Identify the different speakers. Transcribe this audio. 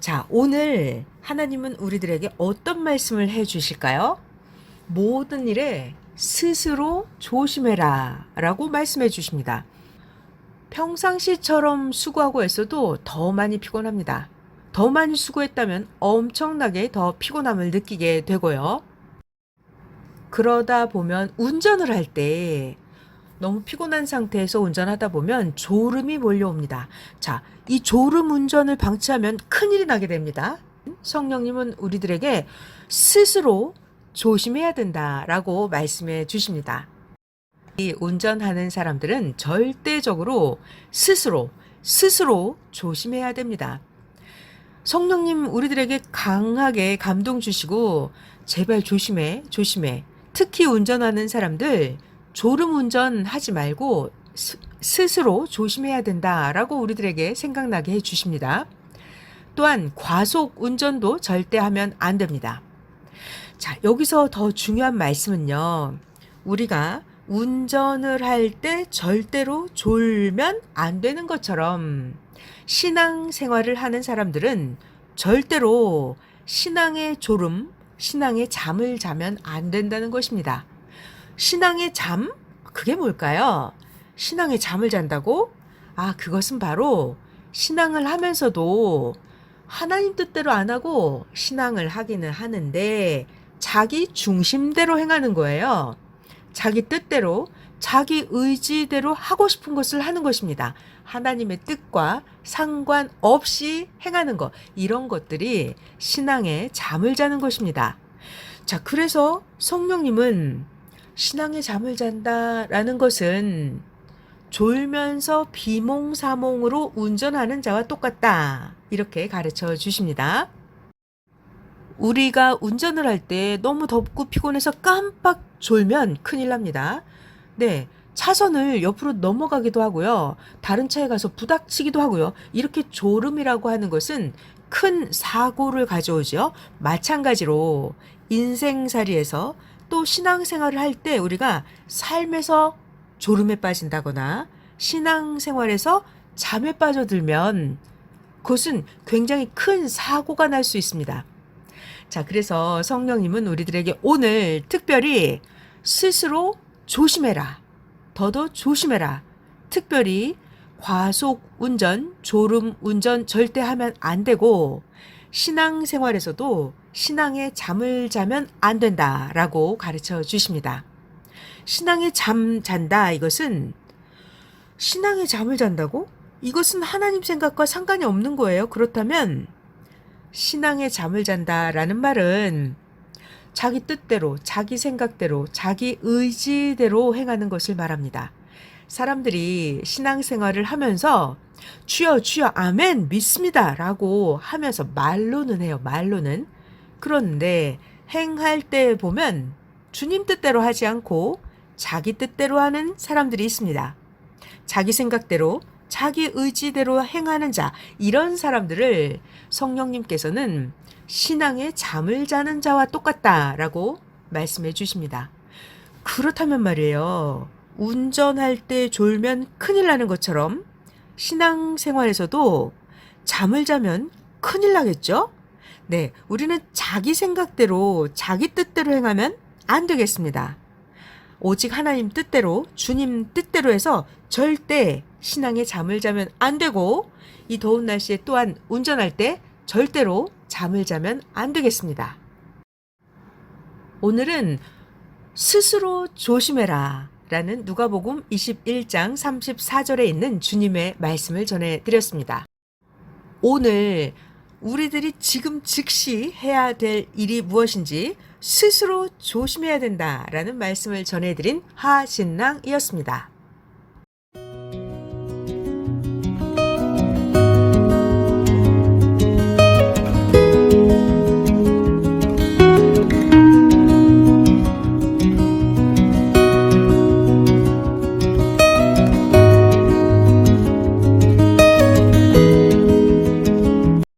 Speaker 1: 자, 오늘 하나님은 우리들에게 어떤 말씀을 해 주실까요? 모든 일에 스스로 조심해라 라고 말씀해 주십니다. 평상시처럼 수고하고 있어도 더 많이 피곤합니다. 더 많이 수고했다면 엄청나게 더 피곤함을 느끼게 되고요. 그러다 보면 운전을 할 때 너무 피곤한 상태에서 운전하다 보면 졸음이 몰려옵니다. 자, 이 졸음 운전을 방치하면 큰일이 나게 됩니다. 성령님은 우리들에게 스스로 조심해야 된다라고 말씀해 주십니다. 이 운전하는 사람들은 절대적으로 스스로, 스스로 조심해야 됩니다. 성령님 우리들에게 강하게 감동 주시고 제발 조심해, 조심해. 특히 운전하는 사람들 졸음 운전 하지 말고 스, 스스로 조심해야 된다라고 우리들에게 생각나게 해 주십니다. 또한 과속 운전도 절대 하면 안 됩니다. 자, 여기서 더 중요한 말씀은요. 우리가 운전을 할 때 절대로 졸면 안 되는 것처럼 신앙 생활을 하는 사람들은 절대로 신앙의 졸음, 신앙의 잠을 자면 안 된다는 것입니다. 신앙의 잠? 그게 뭘까요? 신앙의 잠을 잔다고? 아, 그것은 바로 신앙을 하면서도 하나님 뜻대로 안 하고 신앙을 하기는 하는데 자기 중심대로 행하는 거예요. 자기 뜻대로, 자기 의지대로 하고 싶은 것을 하는 것입니다. 하나님의 뜻과 상관없이 행하는 것. 이런 것들이 신앙에 잠을 자는 것입니다. 자, 그래서 성령님은 신앙에 잠을 잔다라는 것은 졸면서 비몽사몽으로 운전하는 자와 똑같다. 이렇게 가르쳐 주십니다. 우리가 운전을 할 때 너무 덥고 피곤해서 깜빡 졸면 큰일 납니다. 네. 차선을 옆으로 넘어가기도 하고요. 다른 차에 가서 부닥치기도 하고요. 이렇게 졸음이라고 하는 것은 큰 사고를 가져오죠. 마찬가지로 인생살이에서 또 신앙생활을 할 때 우리가 삶에서 졸음에 빠진다거나 신앙생활에서 잠에 빠져들면 그것은 굉장히 큰 사고가 날 수 있습니다. 자, 그래서 성령님은 우리들에게 오늘 특별히 스스로 조심해라. 더더 조심해라. 특별히 과속 운전, 졸음 운전 절대 하면 안 되고 신앙생활에서도 신앙에 잠을 자면 안 된다라고 가르쳐 주십니다. 신앙에 잠 잔다 이것은 신앙에 잠을 잔다고? 이것은 하나님 생각과 상관이 없는 거예요. 그렇다면 신앙에 잠을 잔다라는 말은 자기 뜻대로, 자기 생각대로, 자기 의지대로 행하는 것을 말합니다. 사람들이 신앙생활을 하면서 주여 주여 아멘 믿습니다 라고 하면서 말로는 해요. 말로는. 그런데 행할 때 보면 주님 뜻대로 하지 않고 자기 뜻대로 하는 사람들이 있습니다. 자기 생각대로 자기 의지대로 행하는 자, 이런 사람들을 성령님께서는 신앙에 잠을 자는 자와 똑같다라고 말씀해 주십니다. 그렇다면 말이에요. 운전할 때 졸면 큰일 나는 것처럼 신앙 생활에서도 잠을 자면 큰일 나겠죠? 네, 우리는 자기 생각대로, 자기 뜻대로 행하면 안 되겠습니다. 오직 하나님 뜻대로, 주님 뜻대로 해서 절대 신앙에 잠을 자면 안 되고, 이 더운 날씨에 또한 운전할 때 절대로 잠을 자면 안 되겠습니다. 오늘은 스스로 조심해라. 라는 누가복음 21장 34절에 있는 주님의 말씀을 전해 드렸습니다. 오늘 우리들이 지금 즉시 해야 될 일이 무엇인지 스스로 조심해야 된다라는 말씀을 전해 드린 하신랑이었습니다.